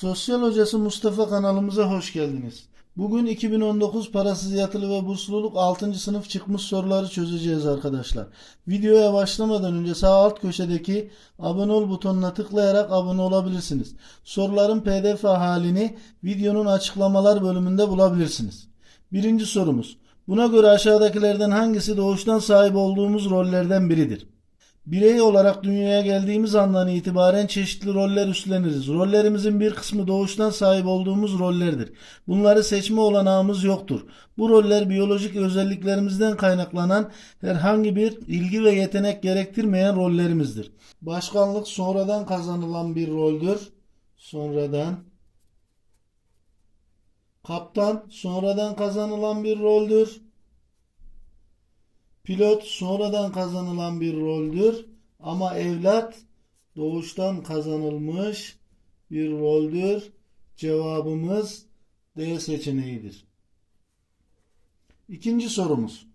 Sosyal Hocası Mustafa kanalımıza hoş geldiniz. Bugün 2019 parasız yatılı ve bursluluk 6. sınıf çıkmış soruları çözeceğiz arkadaşlar. Videoya başlamadan önce sağ alt köşedeki abone ol butonuna tıklayarak abone olabilirsiniz. Soruların pdf halini videonun açıklamalar bölümünde bulabilirsiniz. Birinci sorumuz. Buna göre aşağıdakilerden hangisi doğuştan sahip olduğumuz rollerden biridir? Birey olarak dünyaya geldiğimiz andan itibaren çeşitli roller üstleniriz. Rollerimizin bir kısmı doğuştan sahip olduğumuz rollerdir. Bunları seçme olanağımız yoktur. Bu roller biyolojik özelliklerimizden kaynaklanan herhangi bir ilgi ve yetenek gerektirmeyen rollerimizdir. Başkanlık sonradan kazanılan bir roldür. Sonradan. Kaptan sonradan kazanılan bir roldür. Pilot sonradan kazanılan bir roldür ama evlat doğuştan kazanılmış bir roldür. Cevabımız D seçeneğidir. İkinci sorumuz.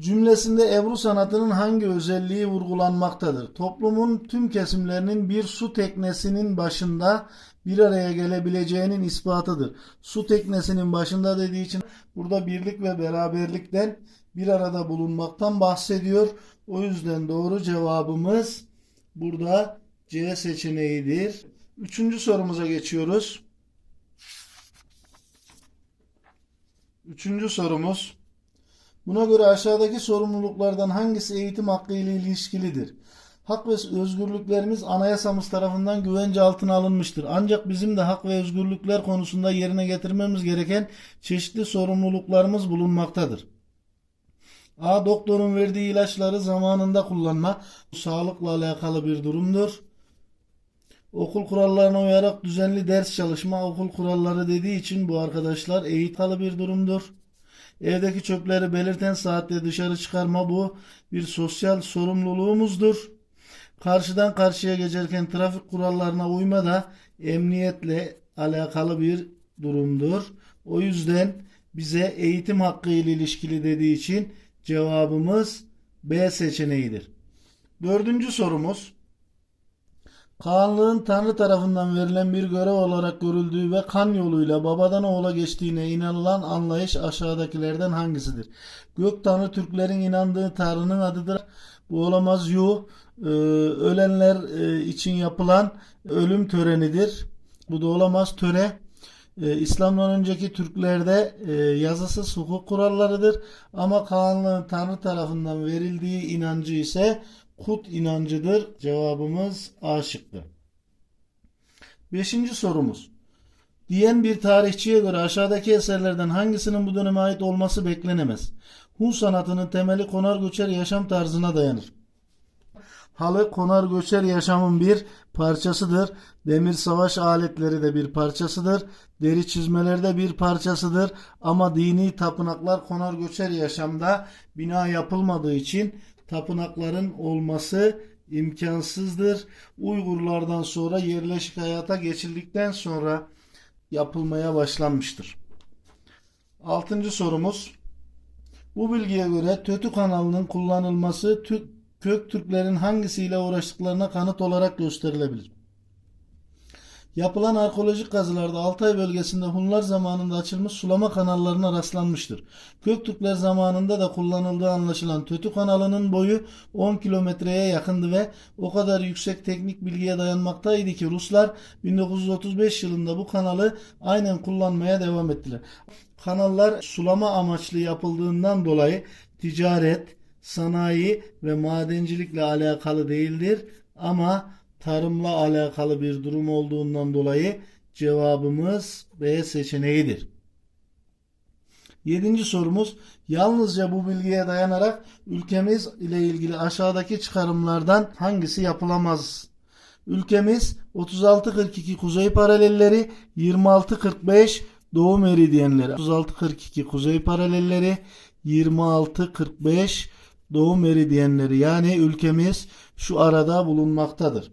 Cümlesinde Ebru sanatının hangi özelliği vurgulanmaktadır? Toplumun tüm kesimlerinin bir su teknesinin başında bir araya gelebileceğinin ispatıdır. Su teknesinin başında dediği için burada birlik ve beraberlikten bir arada bulunmaktan bahsediyor. O yüzden doğru cevabımız burada C seçeneğidir. Üçüncü sorumuza geçiyoruz. Üçüncü sorumuz. Buna göre aşağıdaki sorumluluklardan hangisi eğitim hakkı ile ilişkilidir? Hak ve özgürlüklerimiz anayasamız tarafından güvence altına alınmıştır. Ancak bizim de hak ve özgürlükler konusunda yerine getirmemiz gereken çeşitli sorumluluklarımız bulunmaktadır. A. Doktorun verdiği ilaçları zamanında kullanma. Sağlıkla alakalı bir durumdur. Okul kurallarına uyarak düzenli ders çalışma okul kuralları dediği için bu arkadaşlar eğitikalı bir durumdur. Evdeki çöpleri belirten saatte dışarı çıkarma bu bir sosyal sorumluluğumuzdur. Karşıdan karşıya geçerken trafik kurallarına uyma da emniyetle alakalı bir durumdur. O yüzden bize eğitim hakkı ile ilişkili dediği için cevabımız B seçeneğidir. Dördüncü sorumuz. Kaanlığın Tanrı tarafından verilen bir görev olarak görüldüğü ve kan yoluyla babadan oğula geçtiğine inanılan anlayış aşağıdakilerden hangisidir? Gök Tanrı Türklerin inandığı Tanrı'nın adıdır. Bu olamaz yu e, ölenler e, için yapılan ölüm törenidir. Bu da olamaz töre. E, İslam'dan önceki Türklerde e, yazısız hukuk kurallarıdır. Ama Kaanlığın Tanrı tarafından verildiği inancı ise kut inancıdır. Cevabımız A şıkkı. Beşinci sorumuz. Diyen bir tarihçiye göre aşağıdaki eserlerden hangisinin bu döneme ait olması beklenemez? Hun sanatının temeli konar göçer yaşam tarzına dayanır. Halı konar göçer yaşamın bir parçasıdır. Demir savaş aletleri de bir parçasıdır. Deri çizmeler de bir parçasıdır. Ama dini tapınaklar konar göçer yaşamda bina yapılmadığı için tapınakların olması imkansızdır. Uygurlardan sonra yerleşik hayata geçildikten sonra yapılmaya başlanmıştır. Altıncı sorumuz. Bu bilgiye göre Tötü kanalının kullanılması Tü- kök Türklerin hangisiyle uğraştıklarına kanıt olarak gösterilebilir. Yapılan arkeolojik kazılarda Altay bölgesinde Hunlar zamanında açılmış sulama kanallarına rastlanmıştır. Göktürkler zamanında da kullanıldığı anlaşılan Tötü kanalının boyu 10 kilometreye yakındı ve o kadar yüksek teknik bilgiye dayanmaktaydı ki Ruslar 1935 yılında bu kanalı aynen kullanmaya devam ettiler. Kanallar sulama amaçlı yapıldığından dolayı ticaret, sanayi ve madencilikle alakalı değildir ama tarımla alakalı bir durum olduğundan dolayı cevabımız B seçeneğidir. Yedinci sorumuz yalnızca bu bilgiye dayanarak ülkemiz ile ilgili aşağıdaki çıkarımlardan hangisi yapılamaz? Ülkemiz 36-42 kuzey paralelleri 26-45 doğu meridyenleri 36-42 kuzey paralelleri 26-45 doğu meridyenleri yani ülkemiz şu arada bulunmaktadır.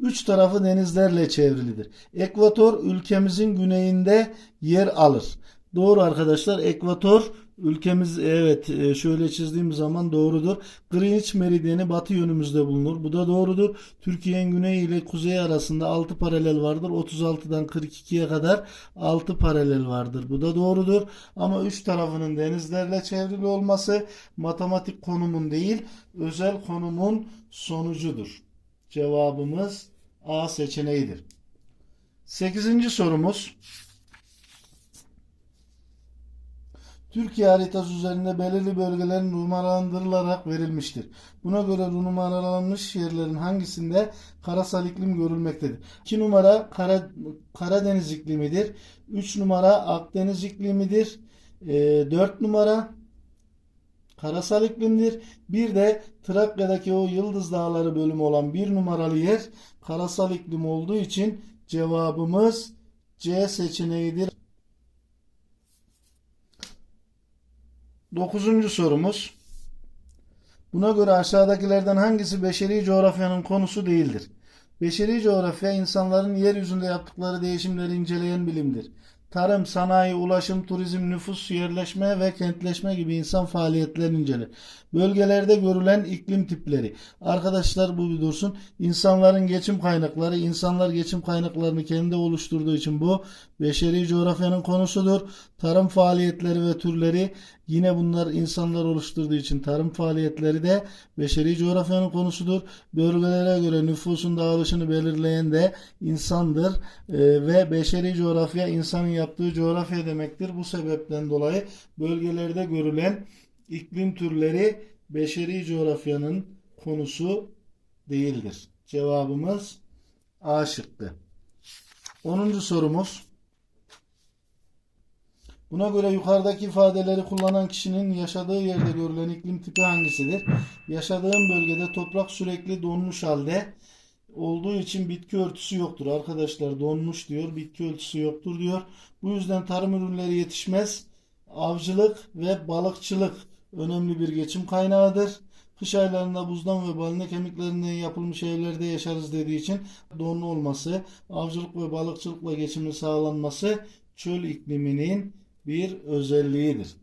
Üç tarafı denizlerle çevrilidir. Ekvator ülkemizin güneyinde yer alır. Doğru arkadaşlar ekvator Ülkemiz evet e, şöyle çizdiğim zaman doğrudur. Greenwich meridyeni batı yönümüzde bulunur. Bu da doğrudur. Türkiye'nin güney ile kuzeyi arasında 6 paralel vardır. 36'dan 42'ye kadar 6 paralel vardır. Bu da doğrudur. Ama üç tarafının denizlerle çevrili olması matematik konumun değil, özel konumun sonucudur. Cevabımız A seçeneğidir. 8. sorumuz. Türkiye haritası üzerinde belirli bölgelerin numaralandırılarak verilmiştir. Buna göre numaralanmış yerlerin hangisinde karasal iklim görülmektedir? 2 numara Kara, Karadeniz iklimidir. 3 numara Akdeniz iklimidir. 4 numara karasal iklimdir. Bir de Trakya'daki o Yıldız Dağları bölümü olan bir numaralı yer karasal iklim olduğu için cevabımız C seçeneğidir. Dokuzuncu sorumuz. Buna göre aşağıdakilerden hangisi beşeri coğrafyanın konusu değildir? Beşeri coğrafya insanların yeryüzünde yaptıkları değişimleri inceleyen bilimdir. Tarım, sanayi, ulaşım, turizm, nüfus, yerleşme ve kentleşme gibi insan faaliyetlerini inceler. Bölgelerde görülen iklim tipleri. Arkadaşlar bu bir dursun. İnsanların geçim kaynakları, insanlar geçim kaynaklarını kendi oluşturduğu için bu beşeri coğrafyanın konusudur. Tarım faaliyetleri ve türleri yine bunlar insanlar oluşturduğu için tarım faaliyetleri de beşeri coğrafyanın konusudur. Bölgelere göre nüfusun dağılışını belirleyen de insandır Ee, ve beşeri coğrafya insanın yaptığı coğrafya demektir. Bu sebepten dolayı bölgelerde görülen iklim türleri beşeri coğrafyanın konusu değildir. Cevabımız A şıkkı. 10. sorumuz. Buna göre yukarıdaki ifadeleri kullanan kişinin yaşadığı yerde görülen iklim tipi hangisidir? Yaşadığım bölgede toprak sürekli donmuş halde olduğu için bitki örtüsü yoktur. Arkadaşlar donmuş diyor, bitki örtüsü yoktur diyor. Bu yüzden tarım ürünleri yetişmez. Avcılık ve balıkçılık önemli bir geçim kaynağıdır. Kış aylarında buzdan ve balina kemiklerinden yapılmış evlerde yaşarız dediği için donlu olması, avcılık ve balıkçılıkla geçimin sağlanması çöl ikliminin bir özelliğidir.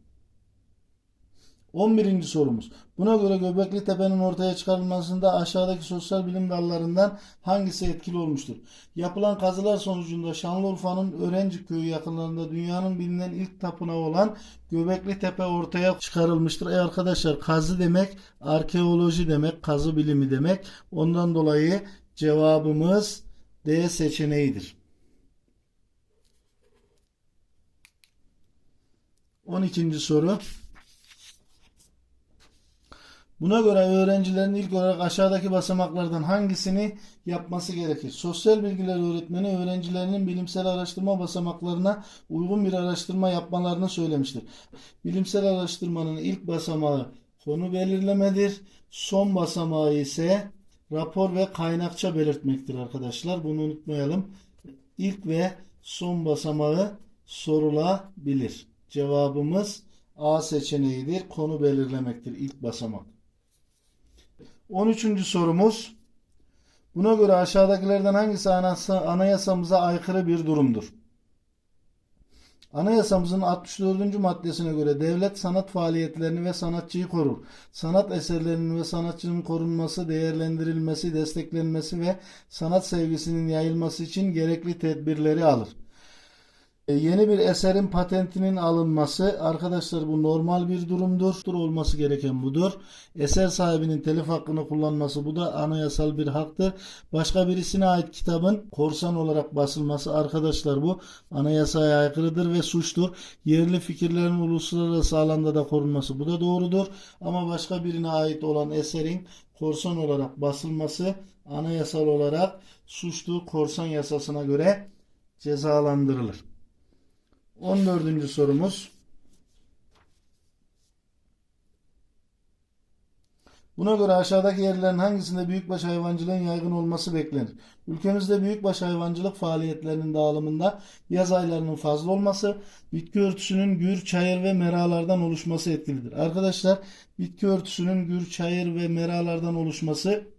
11. sorumuz. Buna göre Göbekli Tepe'nin ortaya çıkarılmasında aşağıdaki sosyal bilim dallarından hangisi etkili olmuştur? Yapılan kazılar sonucunda Şanlıurfa'nın Örencik köyü yakınlarında dünyanın bilinen ilk tapınağı olan Göbekli Tepe ortaya çıkarılmıştır. E arkadaşlar kazı demek arkeoloji demek, kazı bilimi demek. Ondan dolayı cevabımız D seçeneğidir. 12. soru. Buna göre öğrencilerin ilk olarak aşağıdaki basamaklardan hangisini yapması gerekir? Sosyal bilgiler öğretmeni öğrencilerinin bilimsel araştırma basamaklarına uygun bir araştırma yapmalarını söylemiştir. Bilimsel araştırmanın ilk basamağı konu belirlemedir. Son basamağı ise rapor ve kaynakça belirtmektir arkadaşlar. Bunu unutmayalım. İlk ve son basamağı sorulabilir. Cevabımız A seçeneğidir. Konu belirlemektir ilk basamak. 13. sorumuz. Buna göre aşağıdakilerden hangisi anayasa, anayasamıza aykırı bir durumdur? Anayasamızın 64. maddesine göre devlet sanat faaliyetlerini ve sanatçıyı korur. Sanat eserlerinin ve sanatçının korunması, değerlendirilmesi, desteklenmesi ve sanat sevgisinin yayılması için gerekli tedbirleri alır. E, Yeni bir eserin patentinin alınması arkadaşlar bu normal bir durumdur. Olması gereken budur. Eser sahibinin telif hakkını kullanması bu da anayasal bir haktır. Başka birisine ait kitabın korsan olarak basılması arkadaşlar bu anayasaya aykırıdır ve suçtur. Yerli fikirlerin uluslararası alanda da korunması bu da doğrudur. Ama başka birine ait olan eserin korsan olarak basılması anayasal olarak suçtur. Korsan yasasına göre cezalandırılır. 14. sorumuz. Buna göre aşağıdaki yerlerin hangisinde büyükbaş hayvancılığın yaygın olması beklenir? Ülkemizde büyükbaş hayvancılık faaliyetlerinin dağılımında yaz aylarının fazla olması, bitki örtüsünün gür, çayır ve meralardan oluşması etkilidir. Arkadaşlar bitki örtüsünün gür, çayır ve meralardan oluşması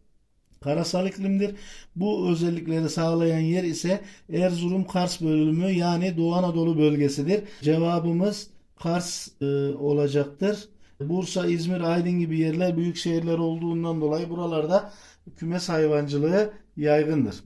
karasal iklimdir. Bu özellikleri sağlayan yer ise Erzurum Kars bölümü yani Doğu Anadolu bölgesidir. Cevabımız Kars e, olacaktır. Bursa, İzmir, Aydın gibi yerler büyük şehirler olduğundan dolayı buralarda kümes hayvancılığı yaygındır.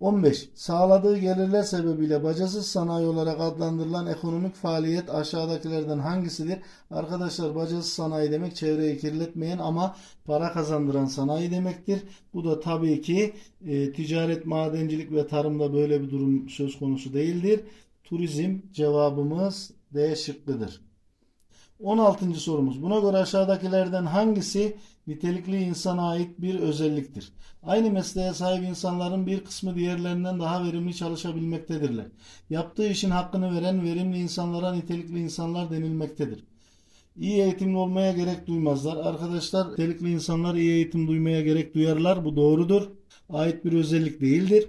15. Sağladığı gelirler sebebiyle bacasız sanayi olarak adlandırılan ekonomik faaliyet aşağıdakilerden hangisidir? Arkadaşlar bacasız sanayi demek çevreyi kirletmeyen ama para kazandıran sanayi demektir. Bu da tabii ki e, ticaret, madencilik ve tarımda böyle bir durum söz konusu değildir. Turizm cevabımız D şıkkıdır. 16. sorumuz. Buna göre aşağıdakilerden hangisi nitelikli insana ait bir özelliktir? Aynı mesleğe sahip insanların bir kısmı diğerlerinden daha verimli çalışabilmektedirler. Yaptığı işin hakkını veren verimli insanlara nitelikli insanlar denilmektedir. İyi eğitimli olmaya gerek duymazlar. Arkadaşlar nitelikli insanlar iyi eğitim duymaya gerek duyarlar. Bu doğrudur. Ait bir özellik değildir.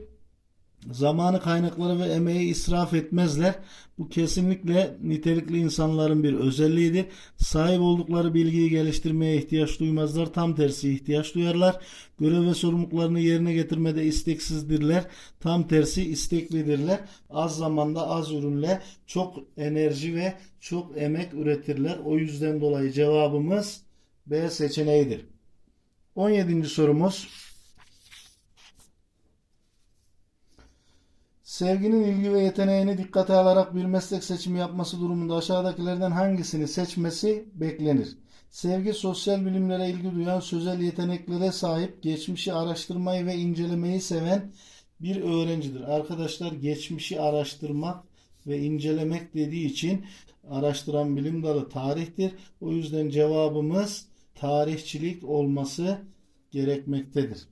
Zamanı, kaynakları ve emeği israf etmezler. Bu kesinlikle nitelikli insanların bir özelliğidir. Sahip oldukları bilgiyi geliştirmeye ihtiyaç duymazlar. Tam tersi ihtiyaç duyarlar. Görev ve sorumluluklarını yerine getirmede isteksizdirler. Tam tersi isteklidirler. Az zamanda az ürünle çok enerji ve çok emek üretirler. O yüzden dolayı cevabımız B seçeneğidir. 17. sorumuz. Sevginin ilgi ve yeteneğini dikkate alarak bir meslek seçimi yapması durumunda aşağıdakilerden hangisini seçmesi beklenir? Sevgi sosyal bilimlere ilgi duyan, sözel yeteneklere sahip, geçmişi araştırmayı ve incelemeyi seven bir öğrencidir. Arkadaşlar geçmişi araştırmak ve incelemek dediği için araştıran bilim dalı tarihtir. O yüzden cevabımız tarihçilik olması gerekmektedir.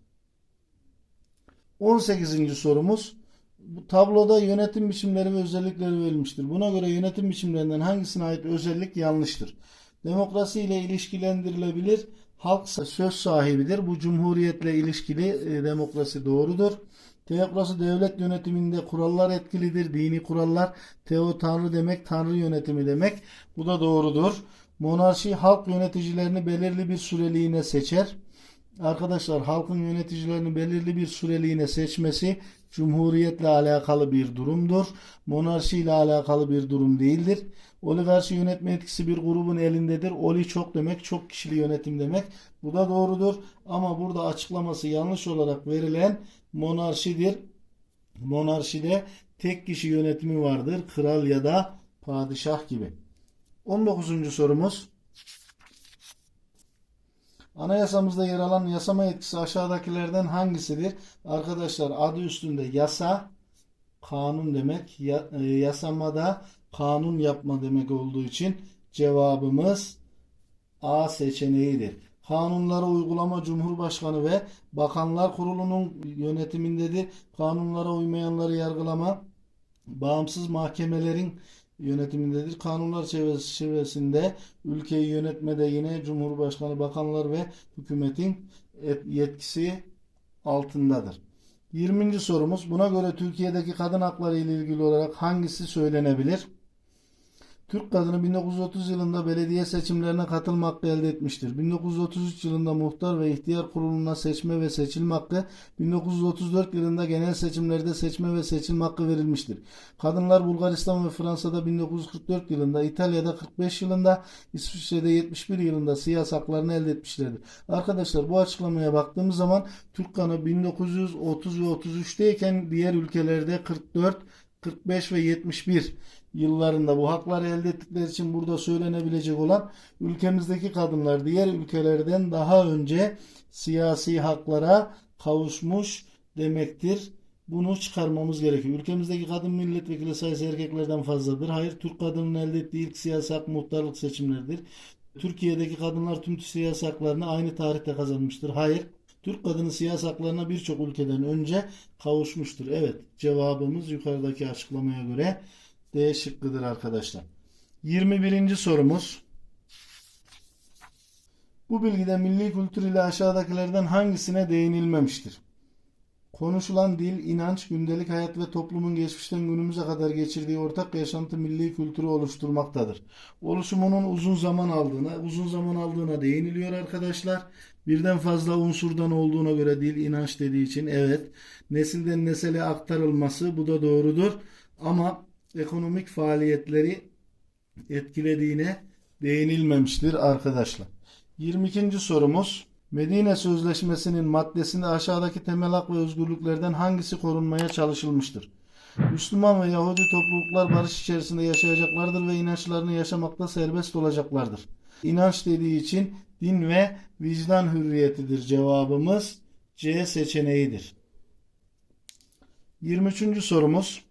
18. sorumuz. Bu tabloda yönetim biçimleri ve özellikleri verilmiştir. Buna göre yönetim biçimlerinden hangisine ait özellik yanlıştır? Demokrasi ile ilişkilendirilebilir. Halk söz sahibidir. Bu cumhuriyetle ilişkili e, demokrasi doğrudur. Teokrasi devlet yönetiminde kurallar etkilidir. Dini kurallar. Teo tanrı demek, tanrı yönetimi demek. Bu da doğrudur. Monarşi halk yöneticilerini belirli bir süreliğine seçer. Arkadaşlar halkın yöneticilerini belirli bir süreliğine seçmesi cumhuriyetle alakalı bir durumdur. Monarşi ile alakalı bir durum değildir. Oligarşi yönetme etkisi bir grubun elindedir. Oli çok demek, çok kişili yönetim demek. Bu da doğrudur. Ama burada açıklaması yanlış olarak verilen monarşidir. Monarşide tek kişi yönetimi vardır. Kral ya da padişah gibi. 19. sorumuz. Anayasamızda yer alan yasama yetkisi aşağıdakilerden hangisidir? Arkadaşlar adı üstünde yasa kanun demek. E, yasamada kanun yapma demek olduğu için cevabımız A seçeneğidir. Kanunları uygulama Cumhurbaşkanı ve Bakanlar Kurulu'nun yönetimindedir. Kanunlara uymayanları yargılama bağımsız mahkemelerin yönetimindedir. Kanunlar çevresinde ülkeyi yönetmede yine Cumhurbaşkanı, bakanlar ve hükümetin yetkisi altındadır. 20. sorumuz buna göre Türkiye'deki kadın hakları ile ilgili olarak hangisi söylenebilir? Türk kadını 1930 yılında belediye seçimlerine katılma hakkı elde etmiştir. 1933 yılında muhtar ve ihtiyar kuruluna seçme ve seçilme hakkı, 1934 yılında genel seçimlerde seçme ve seçilme hakkı verilmiştir. Kadınlar Bulgaristan ve Fransa'da 1944 yılında, İtalya'da 45 yılında, İsviçre'de 71 yılında siyasi haklarını elde etmişlerdir. Arkadaşlar bu açıklamaya baktığımız zaman Türk kanı 1930 ve 33'teyken diğer ülkelerde 44, 45 ve 71 yıllarında bu hakları elde ettikleri için burada söylenebilecek olan ülkemizdeki kadınlar diğer ülkelerden daha önce siyasi haklara kavuşmuş demektir. Bunu çıkarmamız gerekiyor. Ülkemizdeki kadın milletvekili sayısı erkeklerden fazladır. Hayır, Türk kadının elde ettiği ilk siyasi hak muhtarlık seçimleridir. Türkiye'deki kadınlar tüm siyasi haklarını aynı tarihte kazanmıştır. Hayır, Türk kadını siyasi haklarına birçok ülkeden önce kavuşmuştur. Evet, cevabımız yukarıdaki açıklamaya göre D şıkkıdır arkadaşlar. 21. sorumuz. Bu bilgide milli kültür ile aşağıdakilerden hangisine değinilmemiştir? Konuşulan dil, inanç, gündelik hayat ve toplumun geçmişten günümüze kadar geçirdiği ortak yaşantı milli kültürü oluşturmaktadır. Oluşumunun uzun zaman aldığına, uzun zaman aldığına değiniliyor arkadaşlar. Birden fazla unsurdan olduğuna göre dil, inanç dediği için evet. Nesilden nesile aktarılması bu da doğrudur. Ama ekonomik faaliyetleri etkilediğine değinilmemiştir arkadaşlar. 22. sorumuz Medine Sözleşmesi'nin maddesinde aşağıdaki temel hak ve özgürlüklerden hangisi korunmaya çalışılmıştır? Müslüman ve Yahudi topluluklar barış içerisinde yaşayacaklardır ve inançlarını yaşamakta serbest olacaklardır. İnanç dediği için din ve vicdan hürriyetidir cevabımız C seçeneğidir. 23. sorumuz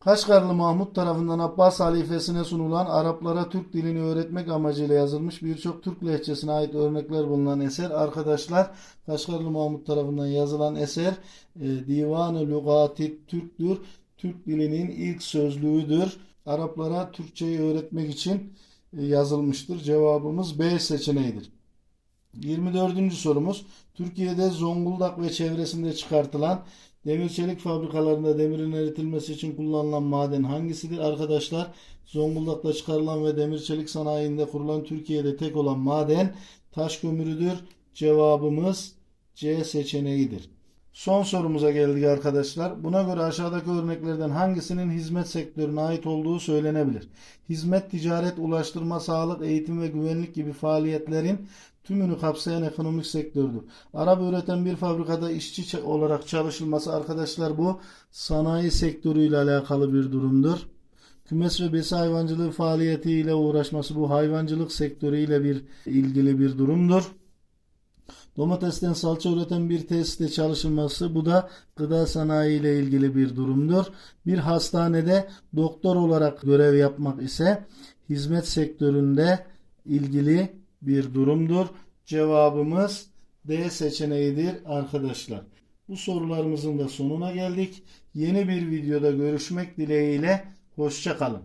Kaşgarlı Mahmut tarafından Abbas halifesine sunulan Araplara Türk dilini öğretmek amacıyla yazılmış birçok Türk lehçesine ait örnekler bulunan eser. Arkadaşlar Kaşgarlı Mahmut tarafından yazılan eser e, Divan-ı Lugati Türk'tür. Türk dilinin ilk sözlüğüdür. Araplara Türkçeyi öğretmek için e, yazılmıştır. Cevabımız B seçeneğidir. 24. sorumuz Türkiye'de Zonguldak ve çevresinde çıkartılan demir çelik fabrikalarında demirin eritilmesi için kullanılan maden hangisidir? Arkadaşlar Zonguldak'ta çıkarılan ve demir çelik sanayinde kurulan Türkiye'de tek olan maden taş kömürüdür. Cevabımız C seçeneğidir. Son sorumuza geldik arkadaşlar. Buna göre aşağıdaki örneklerden hangisinin hizmet sektörüne ait olduğu söylenebilir? Hizmet, ticaret, ulaştırma, sağlık, eğitim ve güvenlik gibi faaliyetlerin tümünü kapsayan ekonomik sektördür. Araba üreten bir fabrikada işçi olarak çalışılması arkadaşlar bu sanayi sektörüyle alakalı bir durumdur. Kümes ve besi hayvancılığı faaliyetiyle uğraşması bu hayvancılık sektörüyle bir ilgili bir durumdur. Domatesten salça üreten bir tesiste çalışılması bu da gıda sanayi ile ilgili bir durumdur. Bir hastanede doktor olarak görev yapmak ise hizmet sektöründe ilgili bir durumdur. Cevabımız D seçeneğidir arkadaşlar. Bu sorularımızın da sonuna geldik. Yeni bir videoda görüşmek dileğiyle hoşça kalın.